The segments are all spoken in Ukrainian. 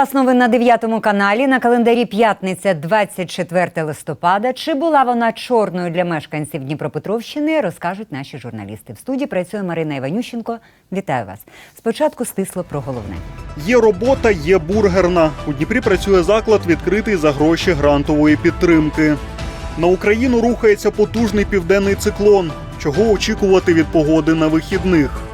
Час новин на 9 каналі. На календарі п'ятниця 24 листопада. Чи була вона чорною для мешканців Дніпропетровщини, розкажуть наші журналісти. В студії працює Марина Іванющенко. Вітаю вас. Спочатку стисло про головне. Є робота, є бургерна. У Дніпрі працює заклад, відкритий за гроші грантової підтримки. На Україну рухається потужний південний циклон. Чого очікувати від погоди на вихідних?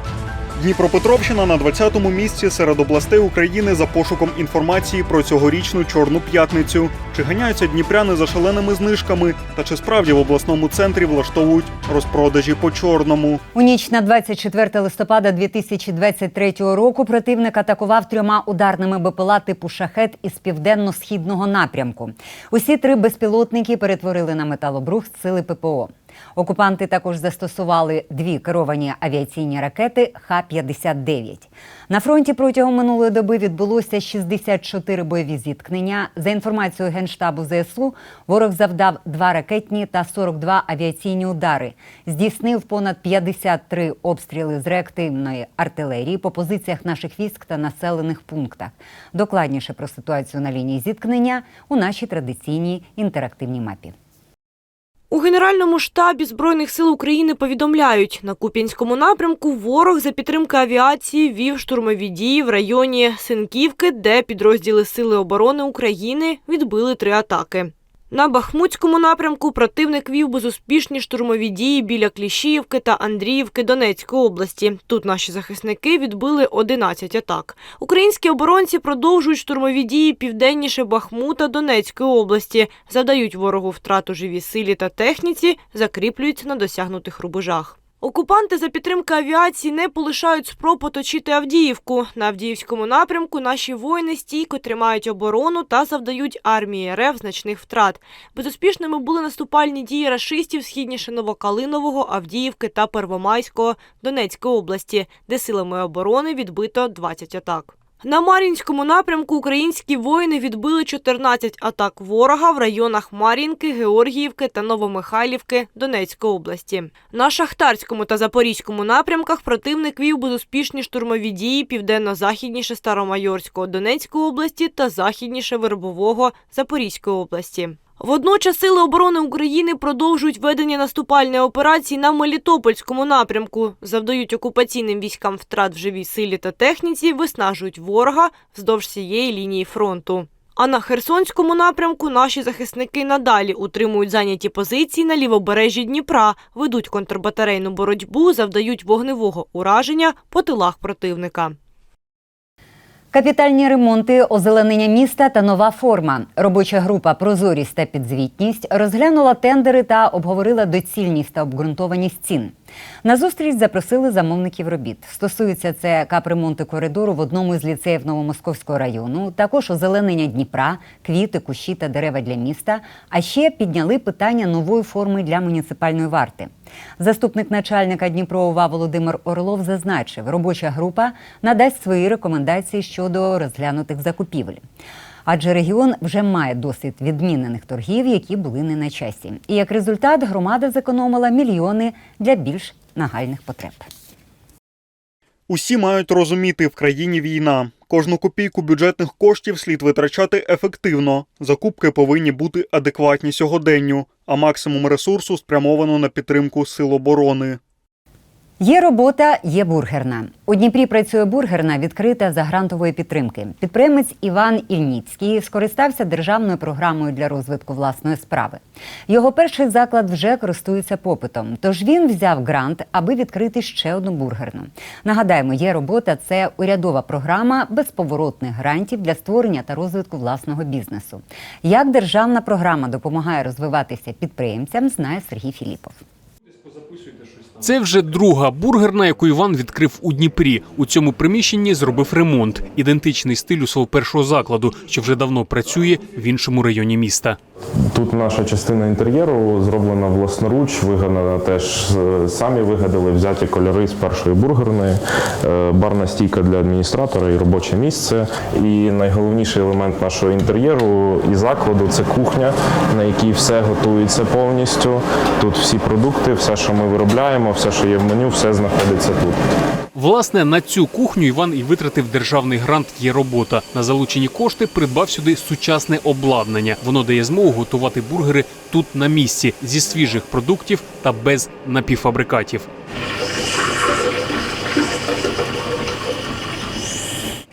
Дніпропетровщина на 20-му місці серед областей України за пошуком інформації про цьогорічну чорну п'ятницю. Чи ганяються дніпряни за шаленими знижками? Та чи справді в обласному центрі влаштовують розпродажі по чорному? У ніч на 24 листопада 2023 року противник атакував трьома ударними БПЛА типу шахет із південно-східного напрямку. Усі три безпілотники перетворили на металобрухт сили ППО. Окупанти також застосували дві керовані авіаційні ракети Х-59. На фронті протягом минулої доби відбулося 64 бойові зіткнення. За інформацією Генштабу ЗСУ, ворог завдав два ракетні та 42 авіаційні удари. Здійснив понад 53 обстріли з реактивної артилерії по позиціях наших військ та населених пунктах. Докладніше про ситуацію на лінії зіткнення у нашій традиційній інтерактивній мапі. У Генеральному штабі Збройних сил України повідомляють, на Куп'янському напрямку ворог за підтримки авіації вів штурмові дії в районі Синківки, де підрозділи Сили оборони України відбили три атаки. На Бахмутському напрямку противник вів безуспішні штурмові дії біля Кліщіївки та Андріївки Донецької області. Тут наші захисники відбили 11 атак. Українські оборонці продовжують штурмові дії південніше Бахмута Донецької області, задають ворогу втрату живій силі та техніці, закріплюються на досягнутих рубежах. Окупанти за підтримки авіації не полишають спроб оточити Авдіївку. На Авдіївському напрямку наші воїни стійко тримають оборону та завдають армії РФ значних втрат. Безуспішними були наступальні дії рашистів східніше Новокалинового, Авдіївки та Первомайського Донецької області, де силами оборони відбито 20 атак. На Мар'їнському напрямку українські воїни відбили 14 атак ворога в районах Мар'їнки, Георгіївки та Новомихайлівки Донецької області. На Шахтарському та Запорізькому напрямках противник вів безуспішні штурмові дії південно-західніше Старомайорського Донецької області та західніше Вербового Запорізької області. Водночас сили оборони України продовжують ведення наступальної операції на Мелітопольському напрямку, завдають окупаційним військам втрат в живій силі та техніці, виснажують ворога вздовж всієї лінії фронту. А на Херсонському напрямку наші захисники надалі утримують зайняті позиції на лівобережжі Дніпра, ведуть контрбатарейну боротьбу, завдають вогневого ураження по тилах противника. Капітальні ремонти, озеленення міста та нова форма. Робоча група Прозорість та підзвітність розглянула тендери та обговорила доцільність та обґрунтованість цін. На зустріч запросили замовників робіт. Стосується це капремонту коридору в одному із ліцеїв Новомосковського району, також озеленення Дніпра, квіти, кущі та дерева для міста. А ще підняли питання нової форми для муніципальної варти. Заступник начальника Дніпроова Володимир Орлов зазначив, робоча група надасть свої рекомендації щодо розглянутих закупівель. Адже регіон вже має досвід відмінених торгів, які були не на часі. І як результат громада зекономила мільйони для більш нагальних потреб. Усі мають розуміти, в країні війна. Кожну копійку бюджетних коштів слід витрачати ефективно. Закупки повинні бути адекватні сьогоденню, а максимум ресурсу спрямовано на підтримку сил оборони. Є робота, є бургерна. У Дніпрі працює бургерна, відкрита за грантової підтримки. Підприємець Іван Ільніцький скористався державною програмою для розвитку власної справи. Його перший заклад вже користується попитом. Тож він взяв грант, аби відкрити ще одну бургерну. Нагадаємо, є робота це урядова програма безповоротних грантів для створення та розвитку власного бізнесу. Як державна програма допомагає розвиватися підприємцям, знає Сергій Філіпов. Це вже друга бургерна, яку Іван відкрив у Дніпрі. У цьому приміщенні зробив ремонт, ідентичний стилю свого першого закладу, що вже давно працює в іншому районі міста. Тут наша частина інтер'єру зроблена власноруч, вигадана теж е, самі вигадали взяті кольори з першої бургерної, е, барна стійка для адміністратора і робоче місце. І найголовніший елемент нашого інтер'єру і закладу це кухня, на якій все готується повністю. Тут всі продукти, все, що ми виробляємо, система, все, що є в меню, все знаходиться тут. Власне, на цю кухню Іван і витратив державний грант «Є робота». На залучені кошти придбав сюди сучасне обладнання. Воно дає змогу готувати бургери тут на місці зі свіжих продуктів та без напівфабрикатів.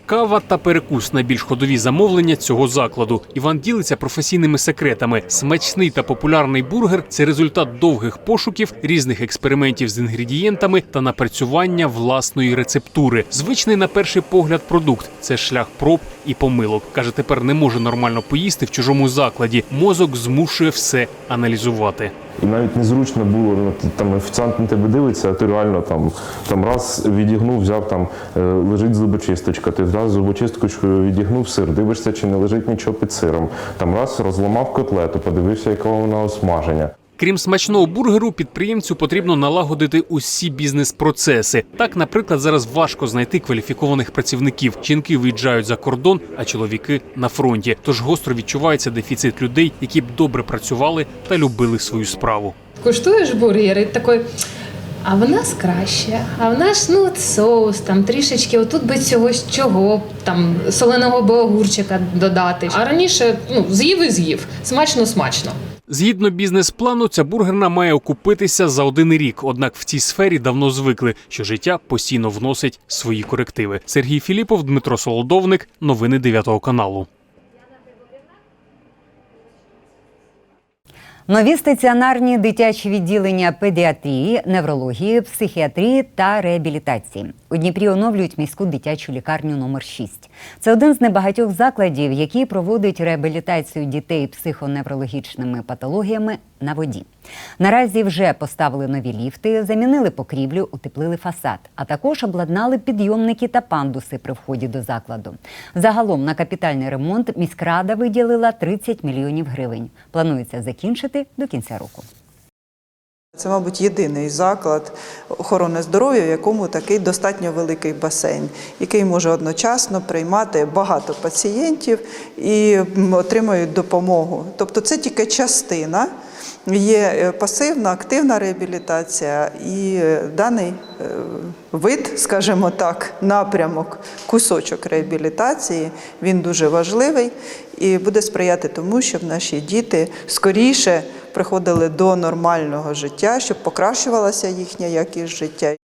Кава та перекус найбільш ходові замовлення цього закладу. Іван ділиться професійними секретами. Смачний та популярний бургер це результат довгих пошуків, різних експериментів з інгредієнтами та напрацювання власної рецептури. Звичний на перший погляд продукт це шлях проб і помилок. каже, тепер не може нормально поїсти в чужому закладі. Мозок змушує все аналізувати. І навіть незручно було, ну, там офіціант на тебе дивиться, а ти реально там, там раз відігнув, взяв там, е, лежить зубочисточка, ти раз зубочисточкою відігнув сир, дивишся, чи не лежить нічого під сиром. Там раз розламав котлету, подивився, якого вона осмаження. Крім смачного бургеру, підприємцю потрібно налагодити усі бізнес-процеси. Так, наприклад, зараз важко знайти кваліфікованих працівників. Жінки виїжджають за кордон, а чоловіки на фронті. Тож гостро відчувається дефіцит людей, які б добре працювали та любили свою справу. куштуєш бургер і а в нас краще, а в нас ну соус, там трішечки, отут би цього чого, там соленого би огурчика додати. А раніше ну, з'їв і з'їв. Смачно, смачно. Згідно бізнес-плану, ця бургерна має окупитися за один рік. Однак в цій сфері давно звикли, що життя постійно вносить свої корективи. Сергій Філіпов, Дмитро Солодовник, новини 9 каналу. Нові стаціонарні дитячі відділення педіатрії, неврології, психіатрії та реабілітації. У Дніпрі оновлюють міську дитячу лікарню номер 6 Це один з небагатьох закладів, який проводить реабілітацію дітей психоневрологічними патологіями на воді. Наразі вже поставили нові ліфти, замінили покрівлю, утеплили фасад, а також обладнали підйомники та пандуси при вході до закладу. Загалом на капітальний ремонт міськрада виділила 30 мільйонів гривень. Планується закінчити до кінця року. Це, мабуть, єдиний заклад охорони здоров'я, в якому такий достатньо великий басейн, який може одночасно приймати багато пацієнтів і отримують допомогу. Тобто це тільки частина. Є е, пасивна, активна реабілітація, і е, даний е, вид, скажімо так, напрямок, кусочок реабілітації, він дуже важливий і буде сприяти тому, щоб наші діти скоріше приходили до нормального життя, щоб покращувалася їхня якість життя.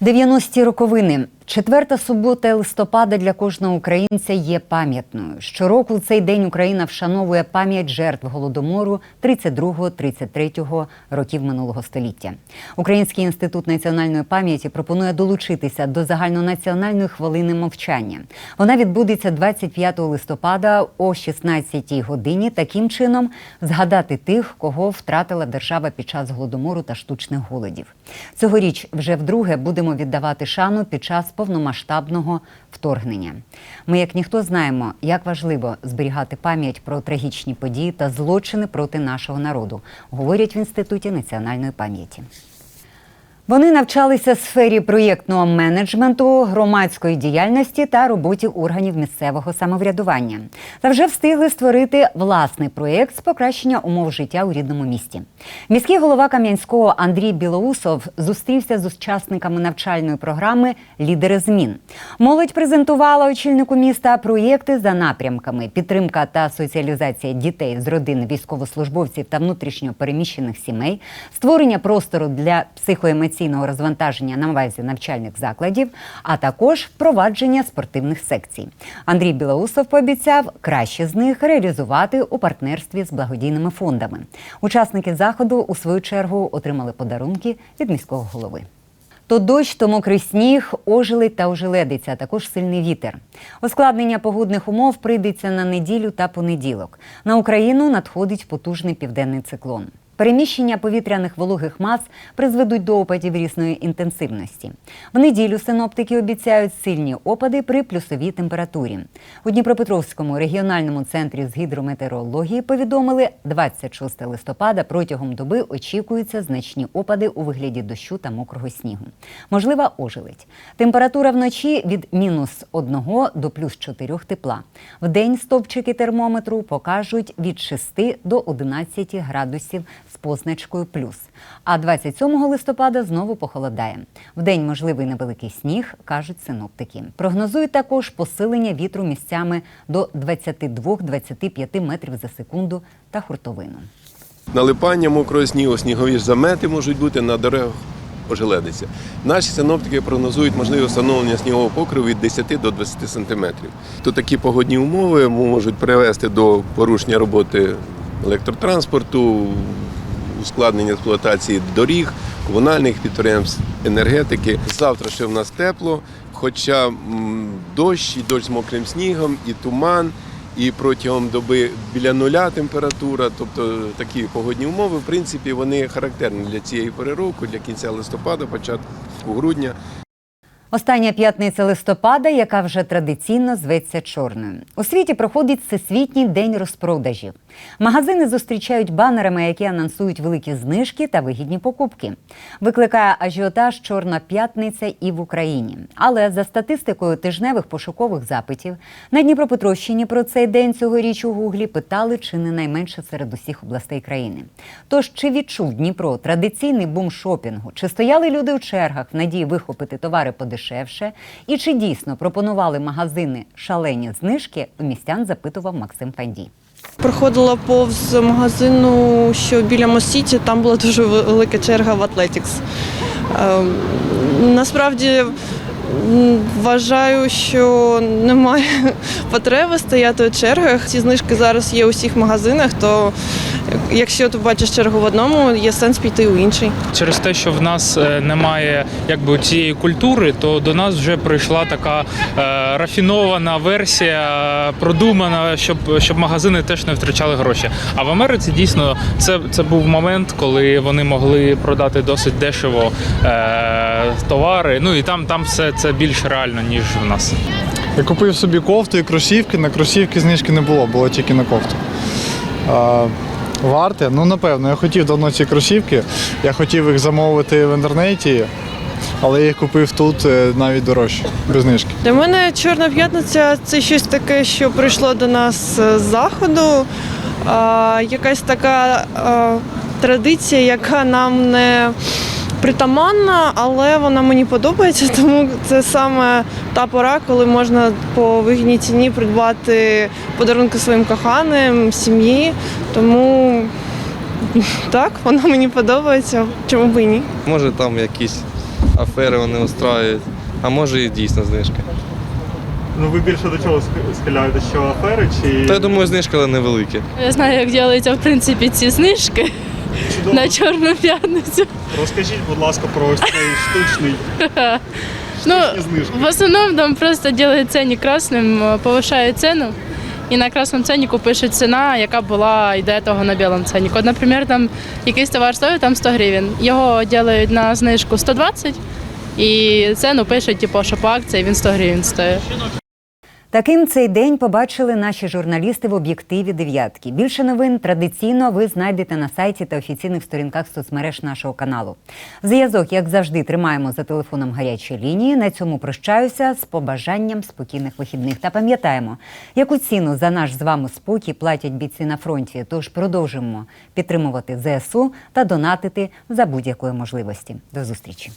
90-ті роковини. Четверта субота листопада для кожного українця є пам'ятною. Щороку в цей день Україна вшановує пам'ять жертв голодомору 32-33 років минулого століття. Український інститут національної пам'яті пропонує долучитися до загальнонаціональної хвилини мовчання. Вона відбудеться 25 листопада о 16 годині. Таким чином згадати тих, кого втратила держава під час голодомору та штучних голодів. Цьогоріч вже вдруге будемо віддавати шану під час повномасштабного вторгнення. Ми, як ніхто, знаємо, як важливо зберігати пам'ять про трагічні події та злочини проти нашого народу, говорять в інституті національної пам'яті. Вони навчалися сфері проєктного менеджменту, громадської діяльності та роботі органів місцевого самоврядування. Та вже встигли створити власний проєкт з покращення умов життя у рідному місті. Міський голова Кам'янського Андрій Білоусов зустрівся з учасниками навчальної програми Лідери змін. Молодь презентувала очільнику міста проєкти за напрямками: підтримка та соціалізація дітей з родин військовослужбовців та внутрішньо переміщених сімей, створення простору для психоемоційного розвантаження на базі навчальних закладів, а також впровадження спортивних секцій. Андрій Білоусов пообіцяв краще з них реалізувати у партнерстві з благодійними фондами. Учасники заходу у свою чергу отримали подарунки від міського голови. То дощ, то мокрий сніг, ожеледь та ожеледиця, а також сильний вітер. Ускладнення погодних умов прийдеться на неділю та понеділок. На Україну надходить потужний південний циклон. Переміщення повітряних вологих мас призведуть до опадів різної інтенсивності. В неділю синоптики обіцяють сильні опади при плюсовій температурі. У Дніпропетровському регіональному центрі з гідрометеорології повідомили, 26 листопада протягом доби очікуються значні опади у вигляді дощу та мокрого снігу. Можлива ожеледь. Температура вночі від мінус 1 до плюс 4 тепла. В день стовпчики термометру покажуть від 6 до 11 градусів з позначкою плюс. А 27 листопада знову похолодає. Вдень можливий невеликий сніг, кажуть синоптики. Прогнозують також посилення вітру місцями до 22-25 метрів за секунду та хуртовину. Налипання мокрого снігу, снігові замети можуть бути на дорогах ожеледиться. Наші синоптики прогнозують можливе встановлення снігового покриву від 10 до 20 сантиметрів. То такі погодні умови можуть привести до порушення роботи електротранспорту, ускладнення експлуатації доріг, комунальних підприємств, енергетики. Завтра ще в нас тепло, хоча дощ, і дощ з мокрим снігом, і туман, і протягом доби біля нуля температура, тобто такі погодні умови, в принципі, вони характерні для цієї пори року, для кінця листопада, початку грудня. Остання п'ятниця листопада, яка вже традиційно зветься чорною. У світі проходить всесвітній день розпродажів. Магазини зустрічають банерами, які анонсують великі знижки та вигідні покупки. Викликає ажіотаж Чорна п'ятниця і в Україні. Але за статистикою тижневих пошукових запитів на Дніпропетровщині про цей день цьогоріч у Гуглі питали чи не найменше серед усіх областей країни. Тож чи відчув Дніпро традиційний бум шопінгу? Чи стояли люди у чергах в надії вихопити товари подешевше? І чи дійсно пропонували магазини шалені знижки? У містян запитував Максим Фандій. Проходила повз магазину, що біля Мосіті, там була дуже велика черга в Атлетікс. Ем, Насправді вважаю, що немає потреби стояти у чергах. Ці знижки зараз є у всіх магазинах, то якщо ти бачиш чергу в одному, є сенс піти у інший. через те, що в нас е, немає якби цієї культури, то до нас вже прийшла така е, рафінована версія, продумана, щоб, щоб магазини теж не втрачали гроші. А в Америці дійсно це, це був момент, коли вони могли продати досить дешево е, товари. Ну і там, там все це більш реально, ніж в нас. Я купив собі кофту і кросівки. На кросівки знижки не було, було тільки на кофту. Варте? Ну, напевно, я хотів давно ці кросівки. Я хотів їх замовити в інтернеті, але я їх купив тут е, навіть дорожче, без знижки. Для мене Чорна п'ятниця це щось таке, що прийшло до нас з заходу. А, якась така а, традиція, яка нам не притаманна, але вона мені подобається, тому це саме та пора, коли можна по вигідній ціні придбати подарунки своїм коханим, сім'ї. Тому так, вона мені подобається. Чому б і ні? Може там якісь афери вони устраюють, а може і дійсно знижки. Ну ви більше до чого схиляєте, що афери чи Та я думаю, знижки але невеликі. Я знаю, як ділаються в принципі ці знижки на Чорну п'ятницю. розкажіть, будь ласка, про ось цей штучний Ну, знижки. в основном там просто делают ценник красным, э, повышают цену. І на красному ценнику пише ціна, яка була і до того на білому ценнику. От, наприклад, там якийсь товар стоїть там 100 гривень. Його роблять на знижку 120 і ціну пишуть, типу, що по акції він 100 гривень стоїть. Таким цей день побачили наші журналісти в об'єктиві дев'ятки. Більше новин традиційно ви знайдете на сайті та офіційних сторінках соцмереж нашого каналу. Зв'язок, як завжди, тримаємо за телефоном гарячої лінії. На цьому прощаюся з побажанням спокійних вихідних. Та пам'ятаємо, яку ціну за наш з вами спокій платять бійці на фронті. Тож продовжуємо підтримувати ЗСУ та донатити за будь-якої можливості. До зустрічі.